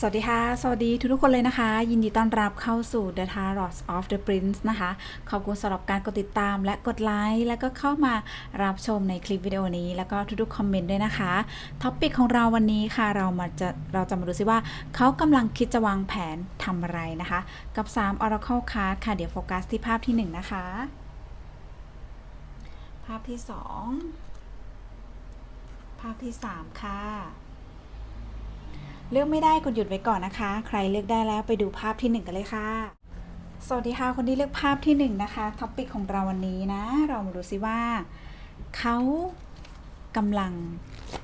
สวัสดีค่ะ สวัสดีทุกๆคนเลยนะคะ ยินดีต้อนรับเข้าสู่ The Tarot of the Prince นะคะ ขอบคุณสำหรับการกดติดตามและกดไลค์แล้วก็เข้ามารับชมในคลิปวิดีโอนี้ แล้วก็ทุกๆคอมเมนต์ด้วยนะคะท็อปิกของเราวันนี้ค่ะ เรามาจะเราจะมาดูซิว่าเขากำลังคิดจะวางแผนทำอะไรนะคะ กับ 3 Oracle Card ค่ะ เดี๋ยวโฟกัสที่ภาพทีหนึ่1 นะคะ ภาพที่ 2 ภาพที่ 3 ค่ะ เลือกไม่ได้กดหยุดไว้ก่อนนะคะ ใครเลือกได้แล้วไปดูภาพที่หนึ่งกันเลยค่ะ สวัสดีค่ะคนที่เลือกภาพที่หนึ่งนะคะท็อปิกของเราวันนี้นะ เรามาดูซิว่าเขากำลัง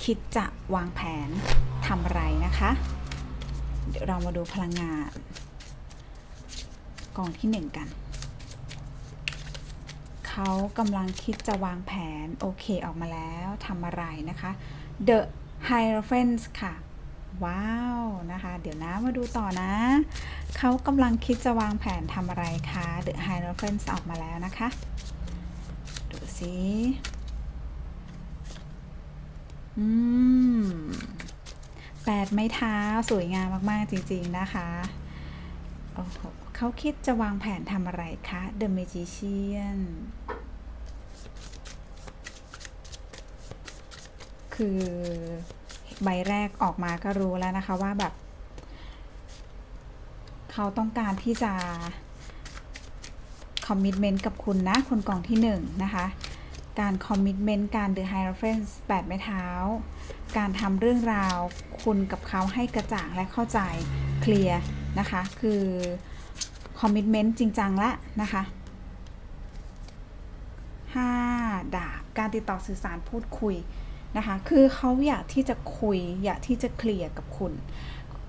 คิดจะวางแผนทำอะไรนะคะ เดี๋ยวเรามาดูพลังงานกองที่หนึ่งกัน เขากำลังคิดจะวางแผน โอเคออกมาแล้วทำอะไรนะคะ The Hierophant ค่ะ ว้าวนะคะ เดี๋ยวนะมาดูต่อนะ เขากำลังคิดจะวางแผนทำอะไรคะ The Hierophant ออกมาแล้วนะคะ ดูสิอืมแปดไม้เท้าสวยงามมาก ๆ จริง ๆ นะคะ โอ้โหเขาคิดจะวางแผนทำอะไรคะ The Magician คือ ใบแรกออกมาก็รู้แล้วนะคะว่าแบบ เขาต้องการที่จะคอมมิ t เมนต์กับคุณนะ คนกล่องที่หนึ่งนะคะการคอมมิ t เมนต์การ The Hierophant แปดไม้เท้า การทำเรื่องราวคุณกับเขาให้กระจ่างและเข้าใจเคลียร์นะคะ คือคอมมิ t เมนต์จริงจังละนะคะ5ดาบ การติดต่อสื่อสารพูดคุย นะคะ คือเขาอยากที่จะคุย อยากที่จะเคลียร์กับคุณ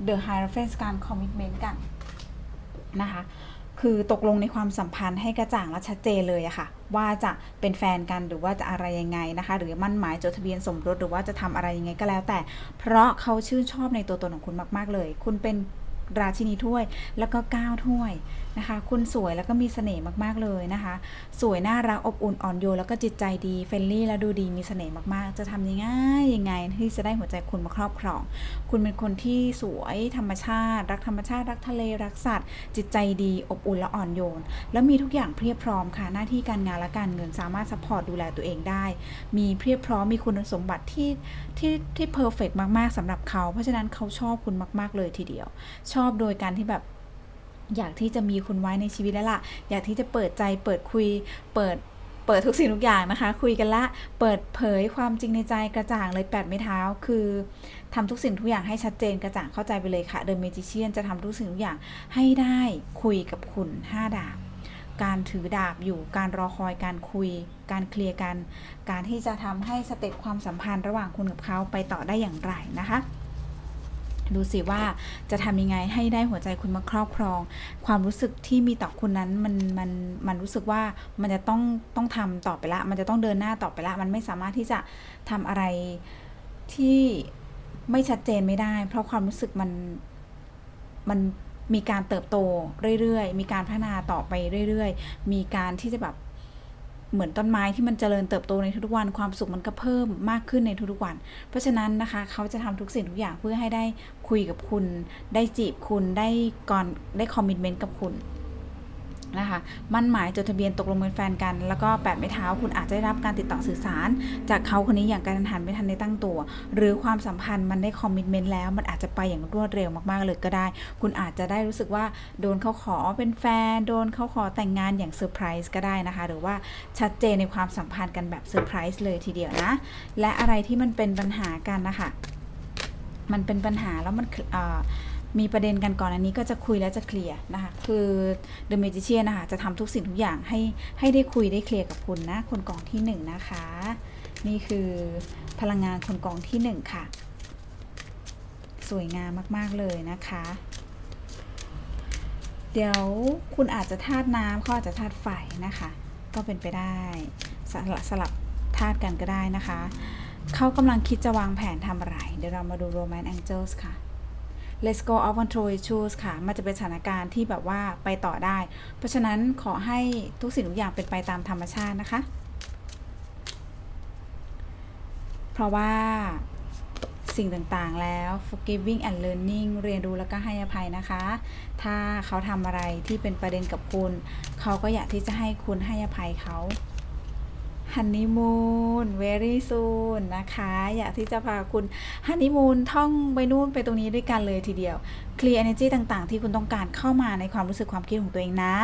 The Hierophant การคอมมิ t เมนต์กันนะคะ คือตกลงในความสัมพันธ์ให้กระจ่างและชัดเจนเลยอะค่ะ ว่าจะเป็นแฟนกันหรือว่าจะอะไรยังไงนะคะ หรือมั่นหมายจดทะเบียนสมรสหรือว่าจะทำอะไรยังไงก็แล้วแต่ เพราะเขาชื่นชอบในตัวตนของคุณมาก ๆ เลย คุณเป็นราชินีถ้วยแล้วก็ก้าวถ้วย นะคะ คุณสวยแล้วก็มีเสน่ห์มากๆเลยนะคะ สวยน่ารักอบอุ่นอ่อนโยนแล้วก็จิตใจดีเฟรนลี่แล้วดูดีมีเสน่ห์มากๆ จะทำยังไงยังไงที่จะได้หัวใจคุณมาครอบครอง คุณเป็นคนที่สวยธรรมชาติ รักธรรมชาติรักทะเลรักสัตว์ จิตใจดีอบอุ่นและอ่อนโยน แล้วมีทุกอย่างเพียบพร้อมค่ะหน้าที่การงานและการเงินสามารถซัพพอร์ตดูแลตัวเองได้ มีเพียบพร้อมมีคุณสมบัติที่ที่ที่เพอร์เฟกมากๆสำหรับเขา เพราะฉะนั้นเขาชอบคุณมาก ๆ เลยทีเดียว ชอบโดยการที่แบบ อยากที่จะมีคุณไว้ในชีวิตแล้วล่ะ อยากที่จะเปิดใจเปิดคุยเปิดเปิดทุกสิ่งทุกอย่างนะคะ คุยกันละ เปิดเผยความจริงในใจกระจ่างเลยแปดไม้เท้า คือทำทุกสิ่งทุกอย่างให้ชัดเจนกระจ่างเข้าใจไปเลยค่ะ The Magician จะทำทุกสิ่งทุกอย่างให้ได้คุยกับคุณห้าดาบ การถือดาบอยู่ การรอคอย การคุย การเคลียร์กัน การที่จะทำให้สเต็ปความสัมพันธ์ระหว่างคุณกับเขาไปต่อได้อย่างไรนะคะ ดูสิว่าจะทำยังไงให้ได้หัวใจคุณมาครอบครอง ความรู้สึกที่มีต่อคุณนั้นมันมันมันรู้สึกว่ามันจะต้องต้องทำต่อไปละ มันจะต้องเดินหน้าต่อไปละ มันไม่สามารถที่จะทำอะไรที่ไม่ชัดเจนไม่ได้ เพราะความรู้สึกมันมันมีการเติบโตเรื่อยๆ มีการพัฒนาต่อไปเรื่อยๆ มีการที่จะแบบ เหมือนต้นไม้ที่มันเจริญเติบโตในทุกๆวันความสุขมันก็เพิ่มมากขึ้นในทุกๆวัน เพราะฉะนั้นนะคะเขาจะทำทุกสิ่งทุกอย่างเพื่อให้ได้คุยกับคุณ ได้จีบคุณได้ก่อนได้คอมมิชเมนต์กับคุณ นะคะมั่นหมายจดทะเบียนตกลงเป็นแฟนกัน แล้วก็แปดไม้เท้าคุณอาจจะได้รับการติดต่อสื่อสาร จากเขาคนนี้อย่างการทันหันไม่ทันได้ตั้งตัว หรือความสัมพันธ์มันได้คอมมิชเมนต์แล้วมันอาจจะไปอย่างรวดเร็วมากๆเลยก็ได้ คุณอาจจะได้รู้สึกว่าโดนเขาขอเป็นแฟน โดนเขาขอแต่งงานอย่างเซอร์ไพรส์ก็ได้นะคะ หรือว่าชัดเจนในความสัมพันธ์กันแบบเซอร์ไพรส์เลยทีเดียวนะ และอะไรที่มันเป็นปัญหากันนะคะมันเป็นปัญหาแล้วมันเอ่อ มีประเด็นกันก่อนอันนี้ก็จะคุยและจะเคลียร์นะคะ คือ The Magician นะคะจะทำทุกสิ่งทุกอย่างให้ให้ได้คุยได้เคลียร์กับคุณนะ คนกองที่หนึ่งนะคะ นี่คือพลังงานคนกองที่หนึ่งค่ะ สวยงามมาก ๆ เลยนะคะ เดี๋ยวคุณอาจจะธาตุน้ำเขาอาจจะธาตุไฟนะคะ ก็เป็นไปได้สลับสลับธาตุกันก็ได้นะคะ เขากำลังคิดจะวางแผนทำอะไร เดี๋ยวเรามาดู Romance Angels ค่ะ Let's go of control issues ค่ะ มันจะเป็นสถานการณ์ที่แบบว่าไปต่อได้ เพราะฉะนั้นขอให้ทุกสิ่งทุกอย่างเป็นไปตามธรรมชาตินะคะ เพราะว่าสิ่งต่างๆแล้ว forgiving and learning เรียนรู้แล้วก็ให้อภัยนะคะ ถ้าเขาทำอะไรที่เป็นประเด็นกับคุณ เขาก็อยากที่จะให้คุณให้อภัยเขา ฮันนีมูน very soon นะคะ อยากที่จะพาคุณฮันนีมูนท่องไปนู่นไปตรงนี้ด้วยกันเลยทีเดียวเคลียร์ energy ต่างๆ ที่คุณต้องการเข้ามาในความรู้สึกความคิดของตัวเองนะ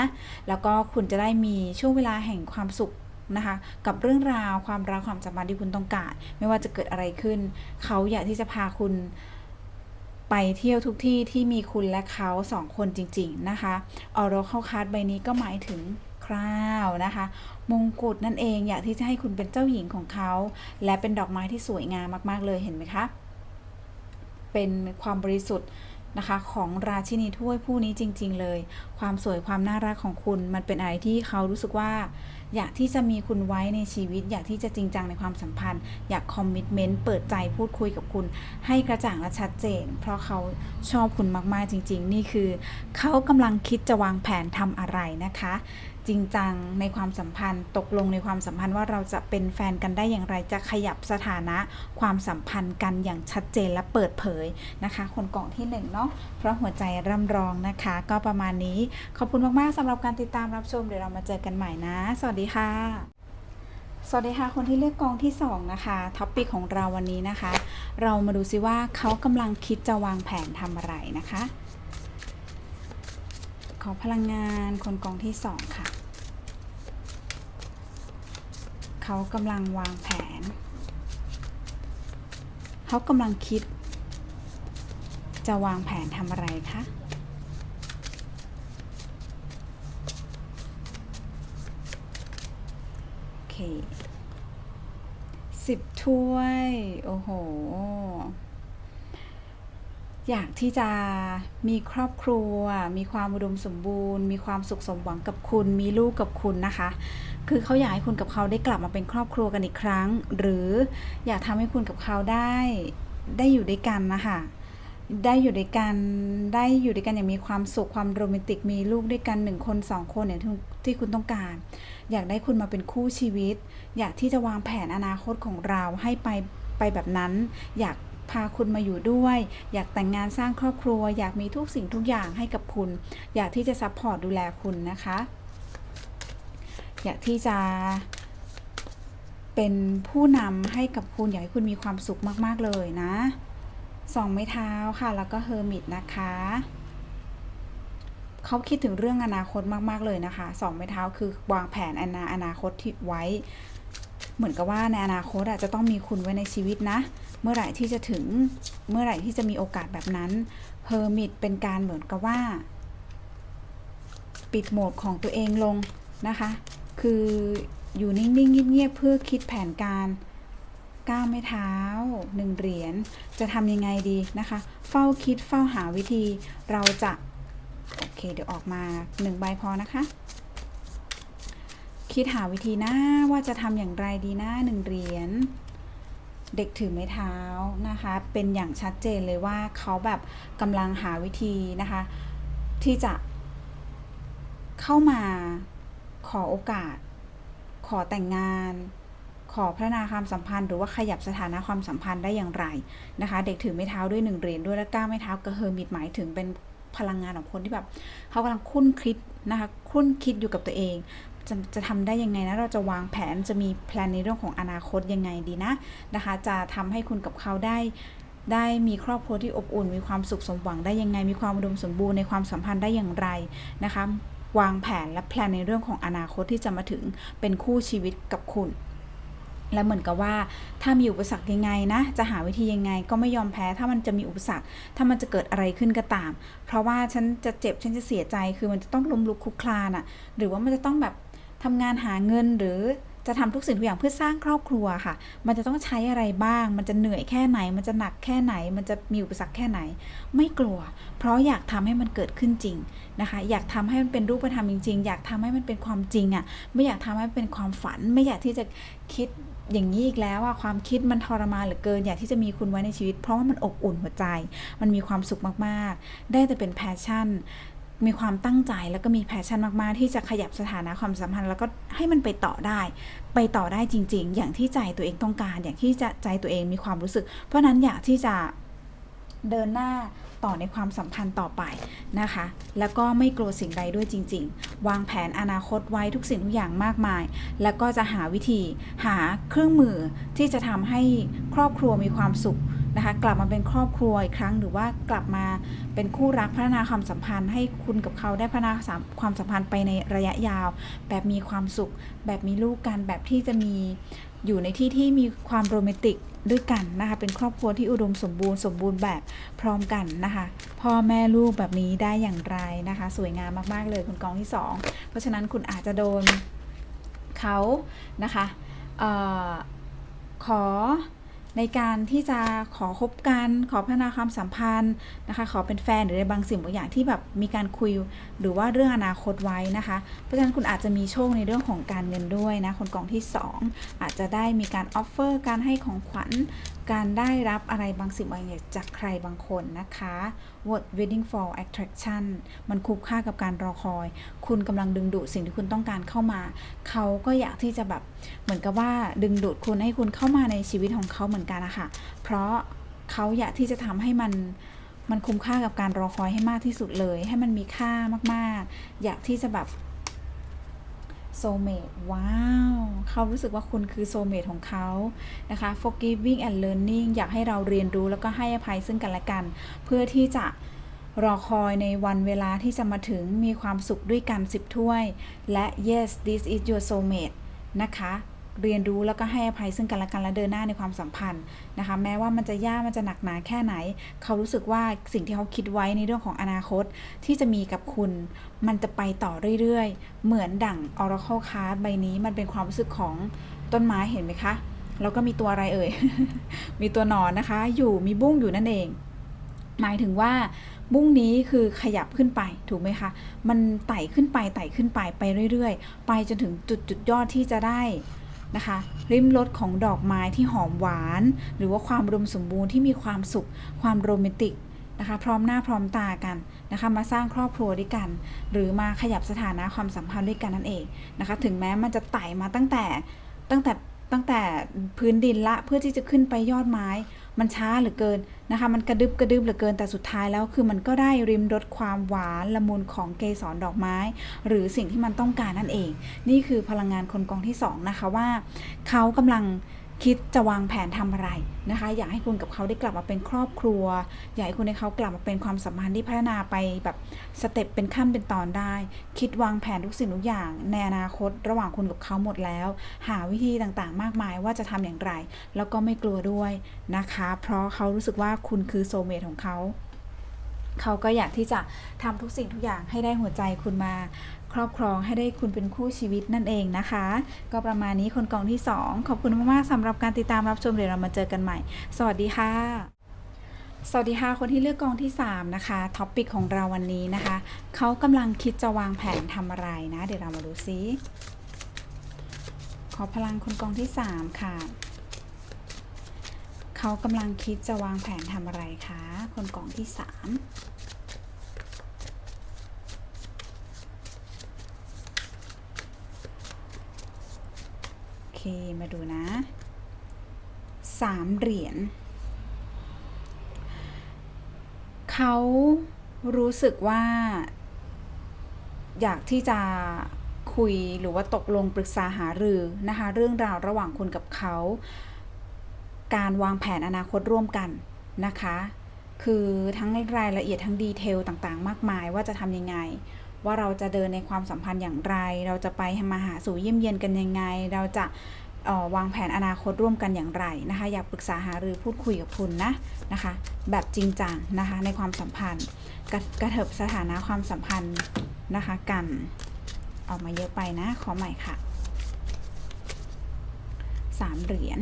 แล้วก็คุณจะได้มีช่วงเวลาแห่งความสุขนะคะกับเรื่องราวความรักความสัมพันธ์ที่คุณต้องการ ไม่ว่าจะเกิดอะไรขึ้น เขาอยากที่จะพาคุณไปเที่ยวทุกที่ที่มีคุณและเขาสองคนจริง ๆ นะคะออโรเข้าคาร์ดใบนี้ก็หมายถึง ราวนะคะ มงกุฎนั่นเองอยากที่จะให้คุณเป็นเจ้าหญิงของเขา และเป็นดอกไม้ที่สวยงามมากๆเลยเห็นไหมคะ เป็นความบริสุทธิ์นะคะของราชินีถ้วยผู้นี้จริง ๆ เลย ความสวยความน่ารักของคุณมันเป็นอะไรที่เขารู้สึกว่า อยากที่จะมีคุณไว้ในชีวิต อยากที่จะจริงจังในความสัมพันธ์ อยากคอมมิชเมนต์เปิดใจพูดคุยกับคุณ ให้กระจ่างและชัดเจน เพราะเขาชอบคุณมากๆจริง ๆ นี่คือ เขากำลังคิดจะวางแผนทำอะไรนะคะ ริงจังในความสัมพันธ์ ตกลงในความสัมพันธ์ว่าเราจะเป็นแฟนกันได้อย่างไร จะขยับสถานะความสัมพันธ์กันอย่างชัดเจนและเปิดเผยนะคะ คนกล่องที่หนึ่งเนาะเพราะหัวใจร่ำรองนะคะ ก็ประมาณนี้ขอบคุณมากๆสำหรับการติดตามรับชมเดี๋ยวเรามาเจอกันใหม่นะ สวัสดีค่ะสวัสดีค่ะ คนที่เลือกกองที่ 2 นะคะท็อปปิกของเราวันนี้นะคะ เรามาดูซิว่าเขากำลังคิดจะวางแผนทำอะไรนะคะ ขอพลังงานคนกองที่ 2 ค่ะ เขากำลังวางแผน เขากำลังคิด จะวางแผนทำอะไรคะโอเคสิบถ้วย โอ้โห อยากที่จะมีครอบครัว มีความอุดมสมบูรณ์ มีความสุขสมหวังกับคุณ มีลูกกับคุณนะคะ คือเขาอยากให้คุณกับเขาได้กลับมาเป็นครอบครัวกันอีกครั้ง หรืออยากทำให้คุณกับเขาได้ได้อยู่ด้วยกันนะคะได้อยู่ด้วยกันได้อยู่ด้วยกันอย่างมีความสุขความโรแมนติกมีลูกด้วยกันหนึ่งคนสองคนเนี่ยที่ที่คุณต้องการ อยากได้คุณมาเป็นคู่ชีวิต อยากที่จะวางแผนอนาคตของเราให้ไปไปแบบนั้น อยากพาคุณมาอยู่ด้วย อยากแต่งงานสร้างครอบครัว อยากมีทุกสิ่งทุกอย่างให้กับคุณ อยากที่จะซัพพอร์ตดูแลคุณนะคะ อยากที่จะเป็นผู้นำให้กับคุณ อยากให้คุณมีความสุขมาก ๆ เลยนะสองไม้เท้าค่ะ แล้วก็เฮอร์มิตนะคะเขาคิดถึงเรื่องอนาคตมาก ๆ เลยนะคะสองไม้เท้าคือวางแผนอนาอนาคตที่ไว้ เหมือนกับว่าในอนาคตอะจะต้องมีคุณไว้ในชีวิตนะ เมื่อไหร่ที่จะถึงเมื่อไหร่ที่จะมีโอกาสแบบนั้นเฮอร์มิตเป็นการเหมือนกับว่า ปิดโหมดของตัวเองลงนะคะ คืออยู่นิ่งๆเงียบๆเพื่อคิดแผนการก้าวไม่เท้าหนึ่งเหรียญจะทำยังไงดีนะคะ เฝ้าคิดเฝ้าหาวิธีเราจะโอเคเดี๋ยวออกมาหนึ่งใบพอนะคะ คิดหาวิธีนะว่าจะทำอย่างไรดีนะหนึ่งเหรียญเด็กถือไม้เท้านะคะ เป็นอย่างชัดเจนเลยว่าเขาแบบกำลังหาวิธีนะคะ ที่จะเข้ามา ขอโอกาส ขอแต่งงาน ขอพัฒนาความสัมพันธ์ หรือว่าขยับสถานะความสัมพันธ์ได้อย่างไรนะคะ เด็กถือไม้เท้าด้วยหนึ่งเหรียญด้วยและก้าวไม้เท้ากระเฮอร์มิตหมายถึงเป็นพลังงานของคนที่แบบเขากำลังคุ้นคิดนะคะคุ้นคิดอยู่กับตัวเอง จะจะทำได้ยังไงนะเราจะวางแผนจะมีแพลนในเรื่องของอนาคตยังไงดีนะนะคะ จะทำให้คุณกับเขาได้ได้มีครอบครัวที่อบอุ่น มีความสุขสมหวังได้ยังไง มีความอุดมสมบูรณ์ในความสัมพันธ์ได้อย่างไรนะคะ วางแผนและแพลนในเรื่องของอนาคตที่จะมาถึงเป็นคู่ชีวิตกับคุณ และเหมือนกับว่าถ้ามีอุปสรรคยังไงนะ จะหาวิธียังไงก็ไม่ยอมแพ้ ถ้ามันจะมีอุปสรรค ถ้ามันจะเกิดอะไรขึ้นก็ตาม เพราะว่าฉันจะเจ็บฉันจะเสียใจคือมันจะต้องล้มลุกคลุกคลานอะ่ะ หรือว่ามันจะต้องแบบทำงานหาเงินหรือ จะทำทุกสิ่งทุกอย่างเพื่อสร้างครอบครัวค่ะ มันจะต้องใช้อะไรบ้าง มันจะเหนื่อยแค่ไหน มันจะหนักแค่ไหน มันจะมีอุปสรรคแค่ไหน ไม่กลัว เพราะอยากทำให้มันเกิดขึ้นจริงนะคะ อยากทำให้มันเป็นรูปธรรมจริง ๆ อยากทำให้มันเป็นความจริงอะ่ะ ไม่อยากทำให้มันเป็นความฝัน ไม่อยากที่จะคิดอย่างนี้อีกแล้วว่าความคิดมันทรมานเหลือเกิน อยากที่จะมีคุณไว้ในชีวิต เพราะว่ามันอบอุ่นหัวใจ มันมีความสุขมากๆ ได้แต่เป็นแพชชั่น มีความตั้งใจแล้วก็มีแพชชั่นมากๆ ที่จะขยับสถานะความสัมพันธ์ แล้วก็ให้มันไปต่อได้ ไปต่อได้จริง ๆ อย่างที่ใจตัวเองต้องการ อย่างที่จะใจตัวเองมีความรู้สึก เพราะฉะนั้นอยากที่จะเดินหน้าต่อในความสัมพันธ์ต่อไปนะคะ แล้วก็ไม่กลัวสิ่งใดด้วยจริง ๆ วางแผนอนาคตไว้ทุกสิ่งทุกอย่างมากมาย แล้วก็จะหาวิธีหาเครื่องมือที่จะทำให้ครอบครัวมีความสุข นะคะกลับมาเป็นครอบครัวอีกครั้ง หรือว่ากลับมาเป็นคู่รักพัฒนาความสัมพันธ์ ให้คุณกับเขาได้พัฒนาความสัมพันธ์ไปในระยะยาว แบบมีความสุข แบบมีลูกกันแบบที่จะมีอยู่ในที่ที่มีความโรแมนติกด้วยกันนะคะ เป็นครอบครัวที่อุดมสมบูรณ์สมบูรณ์แบบพร้อมกันนะคะ พ่อแม่ลูกแบบนี้ได้อย่างไรนะคะ สวยงามมาก ๆ เลยคุณกองที่สองเพราะฉะนั้นคุณอาจจะโดนเขานะคะออขอ ในการที่จะขอคบกันขอพัฒนาความสัมพันธ์นะคะ ขอเป็นแฟนหรือในบางสิ่งบางอย่างที่แบบมีการคุยหรือว่าเรื่องอนาคตไว้นะคะ เพราะฉะนั้นคุณอาจจะมีโชคในเรื่องของการเงินด้วยนะคนกองที่ 2 อาจจะได้มีการออฟเฟอร์การให้ของขวัญการได้รับอะไรบางสิ่งบางอย่างจากใครบางคนนะคะ Word Waiting for Attraction มันคุ้มค่ากับการรอคอย คุณกำลังดึงดูดสิ่งที่คุณต้องการเข้ามา เขาก็อยากที่จะแบบเหมือนกับว่าดึงดูดคุณให้คุณเข้ามาในชีวิตของเขาเหมือนกันนะคะเพราะเขาอยากที่จะทำให้มันมันคุ้มค่ากับการรอคอยให้มากที่สุดเลย ให้มันมีค่ามากๆ อยากที่จะแบบโซเมตว้าว เขารู้สึกว่าคุณคือโซเมตของเขานะคะ forgiving and learning อยากให้เราเรียนรู้แล้วก็ให้อภัยซึ่งกันและกัน เพื่อที่จะรอคอยในวันเวลาที่จะมาถึงมีความสุขด้วยกันสิบถ้วย และ yes this is your soulmate นะคะ เรียนรู้แล้วก็ให้อภัยซึ่งกันและกันและเดินหน้าในความสัมพันธ์นะคะ แม้ว่ามันจะยากมันจะหนักหนาแค่ไหน เขารู้สึกว่าสิ่งที่เขาคิดไว้ในเรื่องของอนาคตที่จะมีกับคุณ มันจะไปต่อเรื่อยๆ เหมือนดั่ง Oracle Card ใบนี้มันเป็นความรู้สึกของต้นไม้เห็นไหมคะ แล้วก็มีตัวอะไรเอ่ย มีตัวหนอนนะคะ อยู่มีบุ้งอยู่นั่นเอง หมายถึงว่าบุ้งนี้คือขยับขึ้นไปถูกไหมคะ มันไต่ขึ้นไปไต่ขึ้นไปไปเรื่อย ๆ ไปจนถึงจุดจุดยอดที่จะได้ นะคะริมรสของดอกไม้ที่หอมหวาน หรือว่าความรวมสมบูรณ์ที่มีความสุข ความโรแมนติกนะคะพร้อมหน้าพร้อมตากันนะคะมาสร้างครอบครัวด้วยกัน หรือมาขยับสถานะความสัมพันธ์ด้วยกันนั่นเองนะคะถึงแม้มันจะไต่มาตั้งแต่ตั้งแต่ตั้งแต่พื้นดินละเพื่อที่จะขึ้นไปยอดไม้ มันช้าเหลือเกินนะคะ มันกระดึบกระดึบเหลือเกินแต่สุดท้ายแล้วคือมันก็ได้ริมรสความหวานละมุนของเกสรดอกไม้ หรือสิ่งที่มันต้องการนั่นเอง นี่คือพลังงานคนกองที่สองนะคะว่าเขากำลัง คิดจะวางแผนทำอะไรนะคะ อยากให้คุณกับเขาได้กลับมาเป็นครอบครัว อยากให้คุณให้เขากลับมาเป็นความสัมพันธ์ที่พัฒนาไปแบบสเต็ปเป็นขั้นเป็นตอนได้ คิดวางแผนทุกสิ่งทุกอย่างในอนาคตระหว่างคุณกับเขาหมดแล้ว หาวิธีต่างๆ มากมายว่าจะทำอย่างไร แล้วก็ไม่กลัวด้วยนะคะ เพราะเขารู้สึกว่าคุณคือโซเมตของเขาเขาก็อยากที่จะทำทุกสิ่งทุกอย่างให้ได้หัวใจคุณมา ครอบครองให้ได้คุณเป็นคู่ชีวิตนั่นเองนะคะ ก็ประมาณนี้คนกองที่ 2 ขอบคุณมากๆสำหรับการติดตามรับชมเดี๋ยวเรามาเจอกันใหม่ สวัสดีค่ะ สวัสดีค่ะคนที่เลือกกองที่ 3 นะคะท็อปปิกของเราวันนี้นะคะเขากำลังคิดจะวางแผนทำอะไรนะ เดี๋ยวเรามาดูซิขอพลังคนกองที่ 3 ค่ะเขากำลังคิดจะวางแผนทำอะไรคะ คนกองที่ 3 เคมาดูนะสามเหรียญเขารู้สึกว่า อยากที่จะคุยหรือว่าตกลงปรึกษาหารือนะคะเรื่องราวระหว่างคุณกับเขา การวางแผนอนาคตร่วมกันนะคะ คือทั้งรายละเอียดทั้งดีเทลต่างๆ มากมายว่าจะทำยังไง ว่าเราจะเดินในความสัมพันธ์อย่างไร เราจะไปมาหาสู่เยี่ยมเยียนกันยังไง เราจะวางแผนอนาคตร่วมกันอย่างไรนะคะ อยากปรึกษาหารือพูดคุยกับคุณนะนะคะ แบบจริงจังนะคะในความสัมพันธ์กระกระเถิบสถานะความสัมพันธ์นะคะกันออกมาเยอะไปนะ ขอใหม่ค่ะสามเหรียญ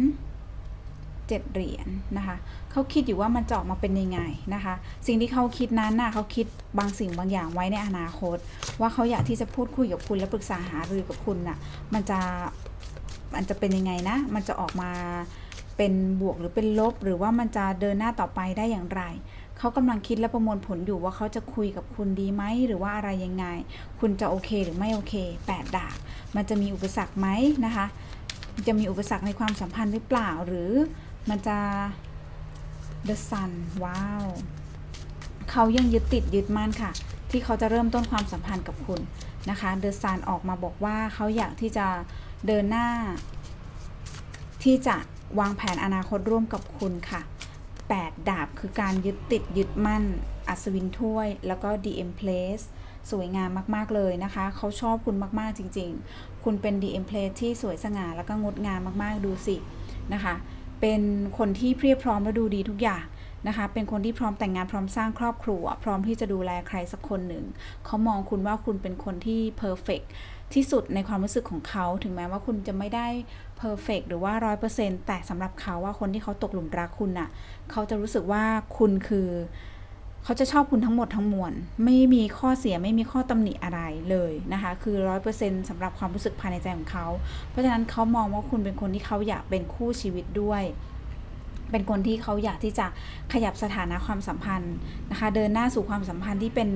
เจ็ดเหรียญนะคะเขาคิดอยู่ว่ามันจะออกมาเป็นยังไงนะคะ สิ่งที่เขาคิดนั้นน่ะเขาคิดบางสิ่งบางอย่างไว้ในอนาคต ว่าเขาอยากที่จะพูดคุยกับคุณและปรึกษาหารือกับคุณน่ะมันจะมันจะเป็นยังไงนะ มันจะออกมาเป็นบวกหรือเป็นลบ หรือว่ามันจะเดินหน้าต่อไปได้อย่างไรเขากำลังคิดและประมวลผลอยู่ว่าเขาจะคุยกับคุณดีไหมหรือว่าอะไรยังไง คุณจะโอเคหรือไม่โอเคแปดดาบมันจะมีอุปสรรคไหมนะคะ จะมีอุปสรรคในความสัมพันธ์หรือเปล่าหรือ มันจะ the sun ว้าว เขายังยึดติดยึดมั่นค่ะ ที่เขาจะเริ่มต้นความสัมพันธ์กับคุณนะคะ The Sun ออกมาบอกว่าเขาอยากที่จะเดินหน้า ที่จะวางแผนอนาคตร่วมกับคุณค่ะ 8 ดาบคือการยึดติดยึดมั่น อัศวินถ้วย แล้วก็ DM Place สวยงามมาก ๆ เลยนะคะ เขาชอบคุณมาก ๆ จริง ๆ คุณเป็น DM Place ที่สวยสง่าแล้วก็งดงามมาก ๆ ดูสินะคะ เป็นคนที่เพียบพร้อมและดูดีทุกอย่างนะคะ เป็นคนที่พร้อมแต่งงานพร้อมสร้างครอบครัว พร้อมที่จะดูแลใครสักคนหนึ่ง เขามองคุณว่าคุณเป็นคนที่เพอร์เฟกที่สุดในความรู้สึกของเขา ถึงแม้ว่าคุณจะไม่ได้เพอร์เฟกหรือว่าร้อยเปอร์เซ็นต์แต่สำหรับเขาว่าคนที่เขาตกหลุมรักคุณน่ะ เขาจะรู้สึกว่าคุณคือ เขาจะชอบคุณทั้งหมดทั้งมวล ไม่มีข้อเสียไม่มีข้อตำหนิอะไรเลยนะคะ คือร้อยเปอร์เซ็นต์สำหรับความรู้สึกภายในใจของเขา เพราะฉะนั้นเขามองว่าคุณเป็นคนที่เขาอยากเป็นคู่ชีวิตด้วยเป็นคนที่เขาอยากที่จะขยับสถานะความสัมพันธ์นะคะ เดินหน้าสู่ความสัมพันธ์ที่เป็น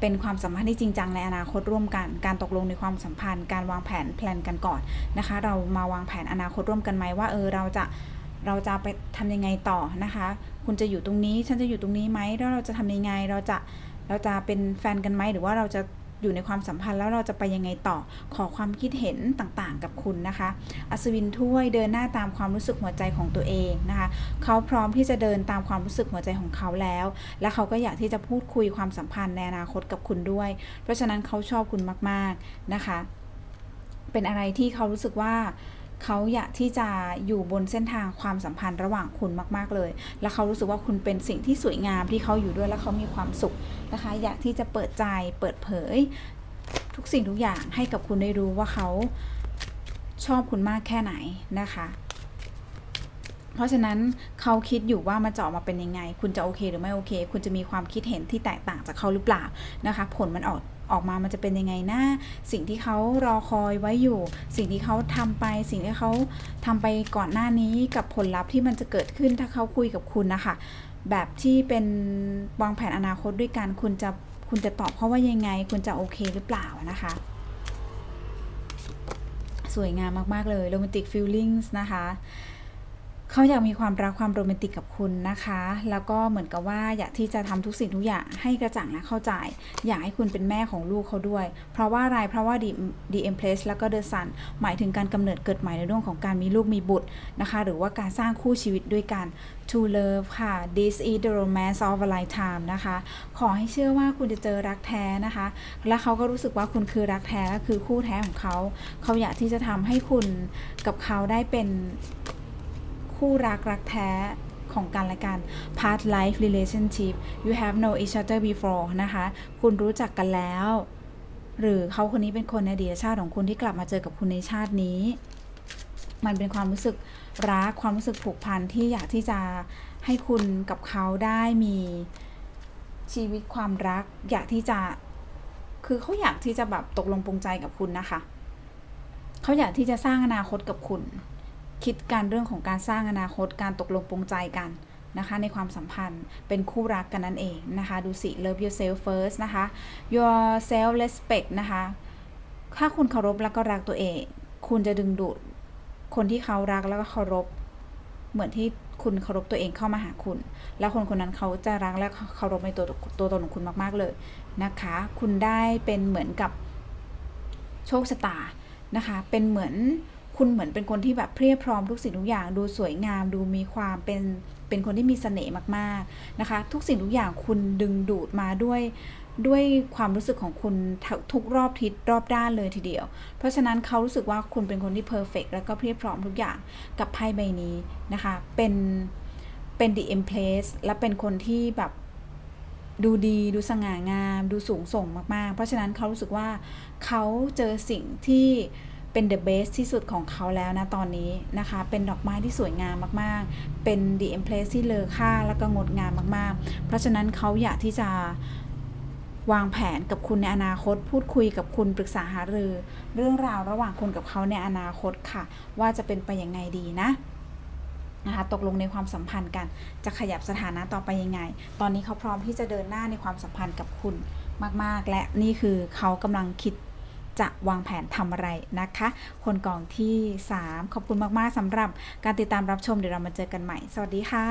เป็นความสัมพันธ์ที่จริงจังในอนาคตร่วมกัน การตกลงในความสัมพันธ์ การวางแผนแพลนกันก่อนนะคะ เรามาวางแผนอนาคตร่วมกันไหมว่าเออเราจะเราจะไปทำยังไงต่อนะคะ คุณจะอยู่ตรงนี้ ฉันจะอยู่ตรงนี้ไหมแล้วเราจะทำยังไง เราจะเราจะเป็นแฟนกันไหมหรือว่าเราจะอยู่ในความสัมพันธ์แล้วเราจะไปยังไงต่อขอความคิดเห็นต่างๆ กับคุณนะคะ อัศวินถ้วยเดินหน้าตามความรู้สึกหัวใจของตัวเองนะคะเขาพร้อมที่จะเดินตามความรู้สึกหัวใจของเขาแล้ว และเขาก็อยากที่จะพูดคุยความสัมพันธ์ในอนาคตกับคุณด้วย เพราะฉะนั้นเขาชอบคุณมากๆนะคะ เป็นอะไรที่เขารู้สึกว่า เขาอยากที่จะอยู่บนเส้นทางความสัมพันธ์ระหว่างคุณมาก ๆเลย และเขารู้สึกว่าคุณเป็นสิ่งที่สวยงามที่เขาอยู่ด้วยและเขามีความสุขนะคะ อยากที่จะเปิดใจเปิดเผย ทุกสิ่งทุกอย่างให้กับคุณได้รู้ว่าเขาชอบคุณมากแค่ไหนนะคะ เพราะฉะนั้นเขาคิดอยู่ว่ามันจะออกมาเป็นยังไง คุณจะโอเคหรือไม่โอเค คุณจะมีความคิดเห็นที่แตกต่างจากเขาหรือเปล่านะคะ ผลมันออก ออกมามันจะเป็นยังไงนะ สิ่งที่เขารอคอยไว้อยู่ สิ่งที่เขาทำไป สิ่งที่เขาทำไปก่อนหน้านี้กับผลลัพธ์ที่มันจะเกิดขึ้นถ้าเขาคุยกับคุณนะคะแบบที่เป็นวางแผนอนาคตด้วยกันคุณจะคุณจะตอบเขาว่ายังไง คุณจะโอเคหรือเปล่านะคะ สวยงามมาก ๆ เลย romantic feelings นะคะ เขาอยากมีความรักความโรแมนติกกับคุณนะคะ แล้วก็เหมือนกับว่าอยากที่จะทำทุกสิ่งทุกอย่างให้กระจ่างและเข้าใจ อยากให้คุณเป็นแม่ของลูกเขาด้วย เพราะว่าอะไร เพราะว่า The The Empress แล้วก็ The Sun หมายถึงการกำเนิดเกิดใหม่ในเรื่องของการมีลูกมีบุตรนะคะ หรือว่าการสร้างคู่ชีวิตด้วยกัน To love ค่ะ This is the romance of a lifetime นะคะ ขอให้เชื่อว่าคุณจะเจอรักแท้นะคะ และเขาก็รู้สึกว่าคุณคือรักแท้และคือคู่แท้ของเขา เขาอยากที่จะทำให้คุณกับเขาได้เป็น คู่รักรักแท้ของกันและกัน past life relationship you have known each other before นะคะ คุณรู้จักกันแล้ว หรือเขาคนนี้เป็นคนในอดีตชาติของคุณที่กลับมาเจอกับคุณในชาตินี้ มันเป็นความรู้สึกรักความรู้สึกผูกพันที่อยากที่จะให้คุณกับเขาได้มีชีวิตความรัก อยากที่จะ คือเขาอยากที่จะแบบตกลงปรงใจกับคุณนะคะ เขาอยากที่จะสร้างอนาคตกับคุณ คิดการเรื่องของการสร้างอนาคตการตกลงปรงใจกันนะคะในความสัมพันธ์เป็นคู่รักกันนั่นเองนะคะ ดูสิ love yourself first นะคะ your self respect นะคะ ถ้าคุณเคารพแล้วก็รักตัวเอง คุณจะดึงดูดคนที่เขารักแล้วก็เคารพ เหมือนที่คุณเคารพตัวเองเข้ามาหาคุณ แล้วคนคนนั้นเขาจะรักและเคารพในตัวตัวตนของคุณมาก ๆเลยนะคะ คุณได้เป็นเหมือนกับโชคชะตานะคะ เป็นเหมือน คุณเหมือนเป็นคนที่แบบเพรียบพร้อมทุกสิ่งทุกอย่างดูสวยงาม ดูมีความเป็นเป็นคนที่มีเสน่ห์มากๆนะคะ ทุกสิ่งทุกอย่างคุณดึงดูดมาด้วยด้วยความรู้สึกของคุณทุกทุกรอบทิศรอบด้านเลยทีเดียว เพราะฉะนั้นเขารู้สึกว่าคุณเป็นคนที่เพอร์เฟกแล้วก็เพียบพร้อมทุกอย่างกับไพ่ใบนี้นะคะ เป็นเป็น the empress และเป็นคนที่แบบดูดีดูสง่างาม ดูสูงส่งมาก ๆ เพราะฉะนั้นเขารู้สึกว่าเขาเจอสิ่งที่ เป็น the best ที่สุดของเขาแล้วนะตอนนี้นะคะ เป็นดอกไม้ที่สวยงามมากๆ เป็น the empress ที่เลอค่าแล้วก็งดงามมากๆ เพราะฉะนั้นเขาอยากที่จะวางแผนกับคุณในอนาคต พูดคุยกับคุณปรึกษาหารือ เรื่องราวระหว่างคุณกับเขาในอนาคตค่ะ ว่าจะเป็นไปยังไงดีนะนะคะตกลงในความสัมพันธ์กัน จะขยับสถานะต่อไปยังไง ตอนนี้เขาพร้อมที่จะเดินหน้าในความสัมพันธ์กับคุณมาก ๆ และนี่คือเขากำลังคิด จะวางแผนทำอะไรนะคะ คนกองที่ 3 ขอบคุณมาก ๆสำหรับการติดตามรับชมเดี๋ยวเรามาเจอกันใหม่ สวัสดีค่ะ